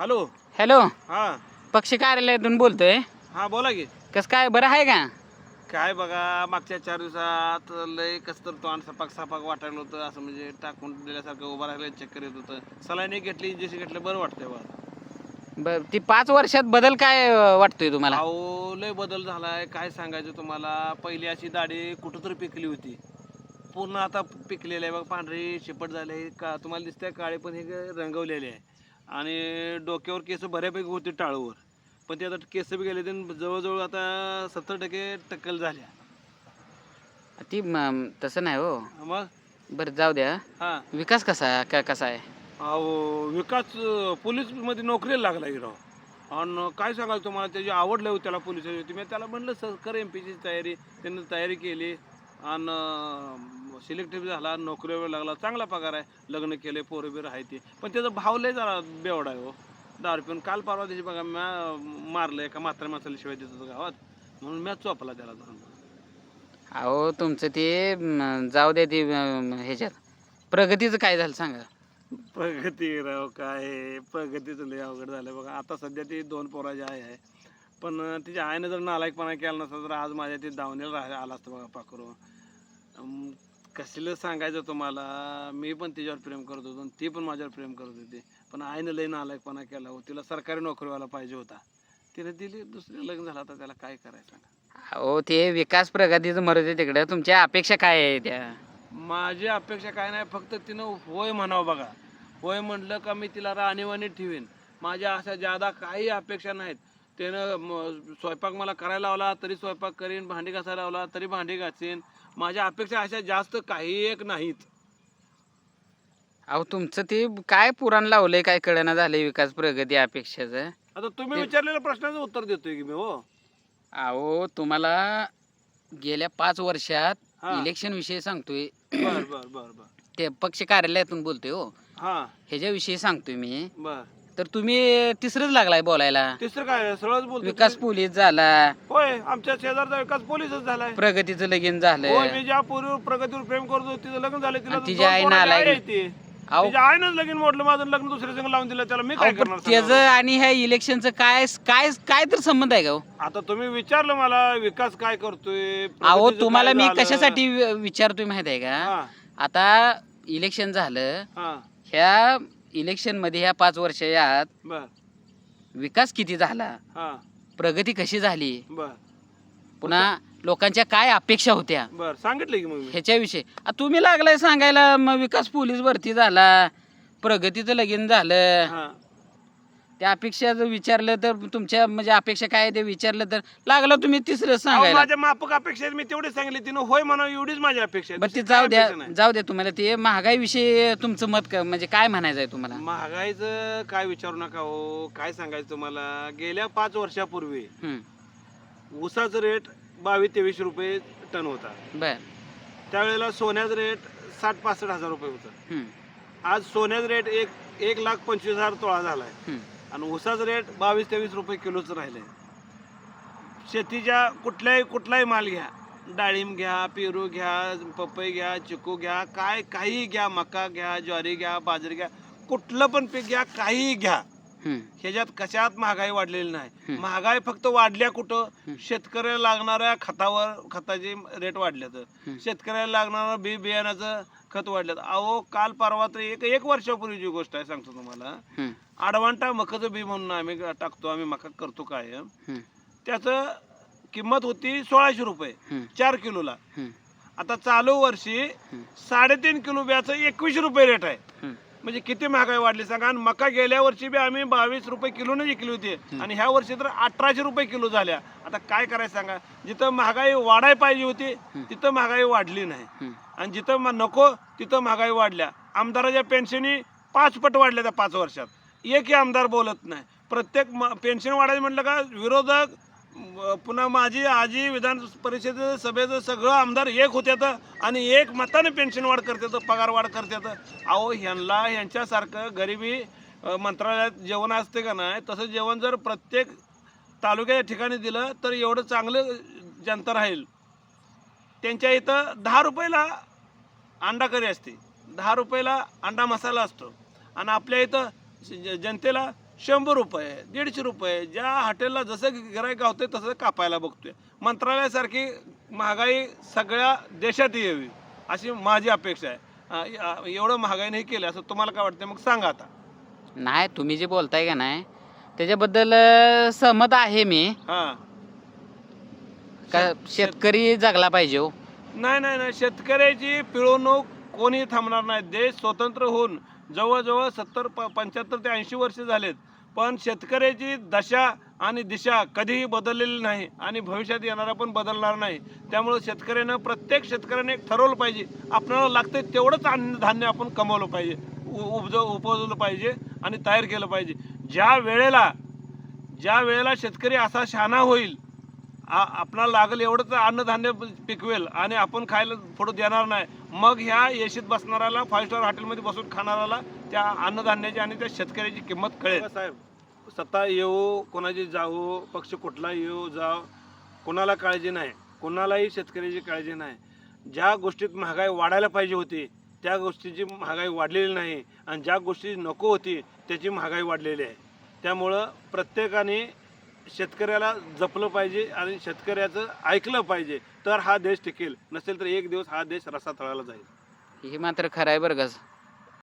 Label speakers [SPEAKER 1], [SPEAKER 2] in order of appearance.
[SPEAKER 1] Hello.
[SPEAKER 2] Hello.
[SPEAKER 1] हा.
[SPEAKER 2] पक्षी कार्यालयातून बोलतोय.
[SPEAKER 1] हा बोला की.
[SPEAKER 2] कसं काय बरं आहे का?
[SPEAKER 1] काय बघा मागच्या चार दिवसात लय कस तर तोंड सपाक सपाक वाटायला होतं असं म्हणजे टाकून दिल्यासारखं उभं राहिलं चक्कर येत होतं. सलाईने घेतली इंजेक्शन घेतलं बरं वाटतंय बा
[SPEAKER 2] बर ती पाच वर्षात बदल काय अं, वाटतोय तुम्हाला?
[SPEAKER 1] अहो लय बदल झालाय. काय सांगायचं तुम्हाला पहिली अशी दाढी कुठं तरी पिकली होती. पूर्ण आता पिकलेली आहे बघ पांढरी शिपट झाले का तुम्हाला दिसतंय काळे पण हे रंगवलेले आहे. आणि डोक्यावर केस बऱ्यापैकी होते टाळूवर. पण ते आता केस बी गेले ते जवळजवळ आता सत्तर टक्के टक्कल झाल्या.
[SPEAKER 2] ती म, तसं नाही हो.
[SPEAKER 1] मग?
[SPEAKER 2] बरं जाऊ द्या.
[SPEAKER 1] हा.
[SPEAKER 2] विकास कसा का कसा आहे?
[SPEAKER 1] अहो विकास पोलीसमध्ये नोकरीला लागला की राव. आणि काय सांगायचं तुम्हाला? त्याची आवड लय होती त्याला पोलिसाची. होती मी त्याला म्हणलं सर कर एम पीची तयारी. त्यानं तयारी केली. आणि सिलेक्टिव्ह झाला नोकरीवर लागला चांगला पगार आहे. लग्न केले पोरं बिरं आहे ते. पण त्याचा भाव लय जरा बेवडा आहे हो. दारू पिऊन काल परवा दिवशी बघा म्या मारलं एका म्हाताऱ्या माणसाला शिवाय देत होतो गावात. म्हणून मॅच चोपला त्याला धरून
[SPEAKER 2] अहो तुमचं ते म, जाऊ द्या ते म, ह्याच्यात. प्रगतीचं काय झालं सांगा?
[SPEAKER 1] प्रगती राव काय प्रगतीचं लय अवघड झालं बघा. आता सध्या ती दोन पोराची आई आहे पण अं, तिच्या आईनं जर नालायकपणा केला नसता तर आज माझ्या ती दावणीला राह आला असतं बघा पाखरू. अं, कसलं सांगायचं तुम्हाला? मी पण तिच्यावर प्रेम करत होतो आणि ती पण माझ्यावर प्रेम करत होती. पण आईनं लय नालायकपणा केला हो. तिला सरकारी नोकरीवाला पाहिजे होता. तिने दिली दुसरे लग्न झालं आता त्याला काय करायचं?
[SPEAKER 2] अहो ते विकास प्रगतीचं मरू दे तिकडं. तुमच्या अपेक्षा काय आहे त्या?
[SPEAKER 1] माझी अपेक्षा काय नाही फक्त तिनं होय म्हणावं बघा. होय म्हटलं का मी तिला राणीवाणी ठेवीन. माझ्या अशा जादा काही अपेक्षा नाहीत. त्यानं स्वयंपाक मला करायला लावला तरी स्वयंपाक करीन भांडी घासायला लावला तरी भांडी घासीन. माझ्या अपेक्षा अशा जास्त काही एक नाहीत.
[SPEAKER 2] अहो तुमचं ते काय पुराण लावलंय काय कळना झालंय विकास प्रगती अपेक्षाचं?
[SPEAKER 1] आता तुम्ही विचारलेल्या प्रश्नाचं उत्तर देतोय की मी हो?
[SPEAKER 2] अहो तुम्हाला गेल्या पाच वर्षात
[SPEAKER 1] हा.
[SPEAKER 2] इलेक्शन विषयी सांगतोय.
[SPEAKER 1] बर बर बर बर.
[SPEAKER 2] ते पक्ष कार्यालयातून बोलतोय हो.
[SPEAKER 1] हा.
[SPEAKER 2] ह्याच्याविषयी सांगतोय मी.
[SPEAKER 1] बर.
[SPEAKER 2] तर तुम्ही तिसरंच लागलाय बोलायला.
[SPEAKER 1] तिसरं काय? सरळच बोलतो
[SPEAKER 2] विकास पोलीस झाला.
[SPEAKER 1] होय आमच्या शेजारचा विकास पोलीसच झालाय.
[SPEAKER 2] प्रगतीचं लगीन
[SPEAKER 1] होय
[SPEAKER 2] झालं
[SPEAKER 1] मी ज्या पूर्वी प्रगतीवर प्रेम करतो तिचं लग्न झालं तिला
[SPEAKER 2] आणि
[SPEAKER 1] दोन
[SPEAKER 2] तिची आई नालायक.
[SPEAKER 1] आहे ती.
[SPEAKER 2] अहो.
[SPEAKER 1] तिच्या आईनंच लगीन मोडलं माझं लग्न दुसऱ्या संग लावून दिलं त्याला मी काय करणार
[SPEAKER 2] त्याचं
[SPEAKER 1] सांगा
[SPEAKER 2] आणि ह्या इलेक्शनचं काय काय काय तर संबंध आहे का हो?
[SPEAKER 1] आता तुम्ही विचारलं मला विकास काय करतोय
[SPEAKER 2] अहो
[SPEAKER 1] प्रगतीचं
[SPEAKER 2] तुम्हाला
[SPEAKER 1] काय
[SPEAKER 2] मी
[SPEAKER 1] झालं?
[SPEAKER 2] कशासाठी वि- विचारतोय माहीत आहे का?
[SPEAKER 1] हा,
[SPEAKER 2] आता इलेक्शन झालं.
[SPEAKER 1] हा,
[SPEAKER 2] ह्या इलेक्शनमध्ये ह्या पाच वर्ष यात
[SPEAKER 1] बर.
[SPEAKER 2] विकास किती झाला?
[SPEAKER 1] हा.
[SPEAKER 2] प्रगती कशी झाली?
[SPEAKER 1] बर.
[SPEAKER 2] पुन्हा लोकांच्या काय अपेक्षा होत्या?
[SPEAKER 1] बर सांगितलं की मग मी.
[SPEAKER 2] ह्याच्याविषयी. आ, तुम्ही लागलाय सांगायला मग विकास पोलीस भरती झाला प्रगतीचं लगीन झालं.
[SPEAKER 1] हा.
[SPEAKER 2] त्या अपेक्षा जर विचारलं तर तुमच्या म्हणजे अपेक्षा काय आहे ते विचारलं तर लागलं तुम्ही तिसरं
[SPEAKER 1] अहो,
[SPEAKER 2] सांगायला.
[SPEAKER 1] माझ्या मापक अपेक्षा आहेत, मी तेवढे सांगितले. तिनं होय म्हणा एवढीच माझी अपेक्षा आहे.
[SPEAKER 2] बरं ते
[SPEAKER 1] दुसरी
[SPEAKER 2] जाऊ
[SPEAKER 1] काय
[SPEAKER 2] द्या
[SPEAKER 1] अपेक्षा नाही.
[SPEAKER 2] जाऊ द्या तुम्हाला. ते महागाई विषयी तुमचं मत क- म्हणजे काय म्हणायचं आहे तुम्हाला?
[SPEAKER 1] महागाईचं काय विचारू नका हो. काय सांगायचं तुम्हाला? गेल्या पाच वर्षापूर्वी
[SPEAKER 2] हम्म,
[SPEAKER 1] ऊसाचं रेट बावीस तेवीस रुपये टन होता.
[SPEAKER 2] बर.
[SPEAKER 1] त्यावेळेला सोन्याचं रेट साठ पासष्ट हजार रुपये होतं. आज सोन्याचं रेट एक एक लाख पंचवीस हजार तोळा झालाय. आणि ऊसाचं रेट बावीस तेवीस रुपये किलोच आहे शेतीच्या कुठल्याही कुठलाही माल घ्या. डाळिंब घ्या पेरू घ्या पपई घ्या चिकू घ्या काय काही घ्या मका घ्या ज्वारी घ्या बाजरी घ्या कुठलं पण पीक घ्या काहीही घ्या. ह्याच्यात कशात महागाई वाढलेली नाही. महागाई फक्त वाढल्या कुठं. शेतकऱ्याला लागणाऱ्या खतावर खताचे रेट वाढल्यात.
[SPEAKER 2] हम्म.
[SPEAKER 1] शेतकऱ्याला लागणारं बी बियाण्याचं खत वाढल्यात. अहो काल परवा तर एक एक वर्षापूर्वीची गोष्ट आहे सांगतो तुम्हाला. आडवांटा मकाचं बी म्हणून आम्ही टाकतो आम्ही मका करतो कायम
[SPEAKER 2] हम्म,
[SPEAKER 1] त्याचं किंमत होती सोळाशे रुपये चार किलोला. आता चालू वर्षी साडेतीन किलो ब्याचं एकवीसशे रुपये रेट आहे. म्हणजे किती महागाई वाढली सांगा? आणि मका गेल्या वर्षी बी आम्ही बावीस रुपये किलोने विकली होती. आणि ह्या वर्षी तर अठराशे रुपये किलो झाल्या. आता काय करायचं सांगा? जिथं महागाई वाढाय पाहिजे होती तिथं महागाई वाढली नाही. आणि जिथं नको तिथं महागाई वाढल्या. आमदाराच्या पेन्शनी पाच पट वाढल्या त्या पाच वर्षात. एकही आमदार बोलत नाही. प्रत्येक पेन्शन वाढायचं म्हटलं का विरोधक पुन्हा माझी आजी विधान परिषद सभेचं सगळं आमदार एक होत्यात आणि एक मताने पेन्शन वाढ करतात पगार वाढ करतात अहो ह्यांना ह्यांच्यासारखं गरिबी मंत्रालयात जेवण असते का नाही तसं जेवण जर प्रत्येक तालुक्याच्या ठिकाणी दिलं तर एवढं चांगलं जनता राहील. त्यांच्या इथं दहा रुपयाला अंडा करी असते. दहा रुपयाला अंडा मसाला असतो. आणि आपल्या इथं जनतेला शंभर रुपये दीडशे रुपये ज्या हॉटेलला जसं गिरायक होते तसं कापायला बघतोय. मंत्रालयासारखी महागाई सगळ्या देशात यावी अशी माझी अपेक्षा आहे. एवढं महागाई नाही केलं असं तुम्हाला काय वाटतं मग सांगा आता.
[SPEAKER 2] नाही तुम्ही जे बोलताय का नाही त्याच्याबद्दल सहमत आहे मी.
[SPEAKER 1] हां.
[SPEAKER 2] का शेतकरी जगला पाहिजे हो.
[SPEAKER 1] नाही नाही नाही शेतकऱ्याची पिळवणूक कोणी थांबणार नाही. देश स्वतंत्र होऊन जवळजवळ सत्तर प पंच्याहत्तर ते ऐंशी वर्ष झालेत. पण शेतकऱ्याची दशा आणि दिशा कधीही बदललेली नाही आणि भविष्यात येणारा पण बदलणार नाही. त्यामुळं शेतकऱ्यानं प्रत्येक शेतकऱ्याने एक ठरवलं पाहिजे. आपल्याला लागतं तेवढंच अन्नधान्य आपण कमवलं पाहिजे. उ- उपज उपजवलं पाहिजे आणि तयार केलं पाहिजे. ज्या वेळेला ज्या वेळेला शेतकरी असा शहाणा होईल आ- आपणाला लागेल एवढंच अन्नधान्य पिकवेल आणि आपण खायला पुढं देणार नाही मग ह्या येशीत बसणाऱ्याला फाईव्ह स्टार हॉटेलमध्ये बसून खाणाऱ्याला त्या अन्नधान्याची आणि त्या शेतकऱ्याची किंमत कळेल. साहेब सत्ता येऊ कोणाची जाऊ पक्ष कुठला येऊ जाव कोणाला काळजी नाही कोणालाही शेतकऱ्याची काळजी नाही. ज्या गोष्टीत महागाई वाढायला पाहिजे होती त्या गोष्टीची महागाई वाढलेली नाही आणि ज्या गोष्टी नको होती त्याची महागाई वाढलेली आहे. त्यामुळं प्रत्येकाने शेतकऱ्याला जपलं पाहिजे आणि शेतकऱ्याचं ऐकलं पाहिजे. तर हा देश टिकेल नसेल तर एक दिवस हा देश रसा तळाला जाईल.
[SPEAKER 2] हे मात्र खरं आहे बरं का?